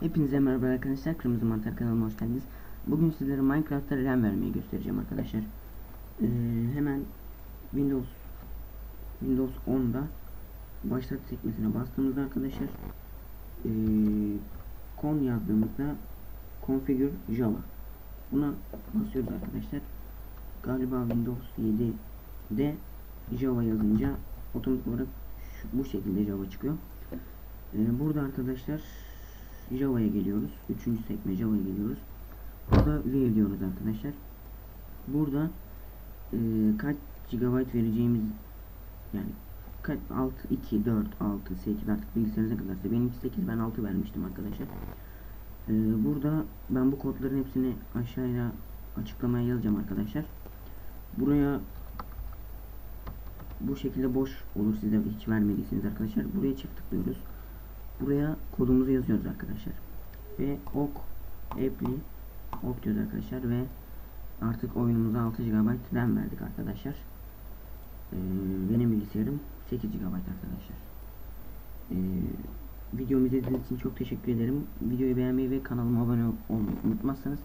Hepinize merhaba arkadaşlar. Kırmızı Mantar kanalıma hoş geldiniz. Bugün sizlere Minecraft'ta RAM vermeyi göstereceğim arkadaşlar. Ee, hemen Windows Windows 10'da başlat sekmesine bastığımızda arkadaşlar ee, con yazdığımızda configure java buna basıyoruz arkadaşlar. Galiba Windows 7'de Java yazınca otomatik olarak şu, bu şekilde Java çıkıyor. Ee, burada arkadaşlar Java'ya geliyoruz. Üçüncü sekme Java'ya geliyoruz. Burada view diyoruz arkadaşlar. Burada e, kaç GB vereceğimiz yani kaç 6 2 4 6 8 artık bilgisayarınıza kadarsa benim 8 ben 6 vermiştim arkadaşlar. Ee, burada ben bu kodların hepsini aşağıya açıklamaya yazacağım arkadaşlar. Buraya bu şekilde boş olur size hiç vermediyseniz arkadaşlar. Buraya çift tıklıyoruz. Buraya kodumuzu yazıyoruz arkadaşlar. Ve ok apply ok diyoruz arkadaşlar ve artık oyunumuza 6 GB RAM verdik arkadaşlar. Ee, benim bilgisayarım 8 GB arkadaşlar. Ee, videomu izlediğiniz için çok teşekkür ederim. Videoyu beğenmeyi ve kanalıma abone olmayı unutmazsanız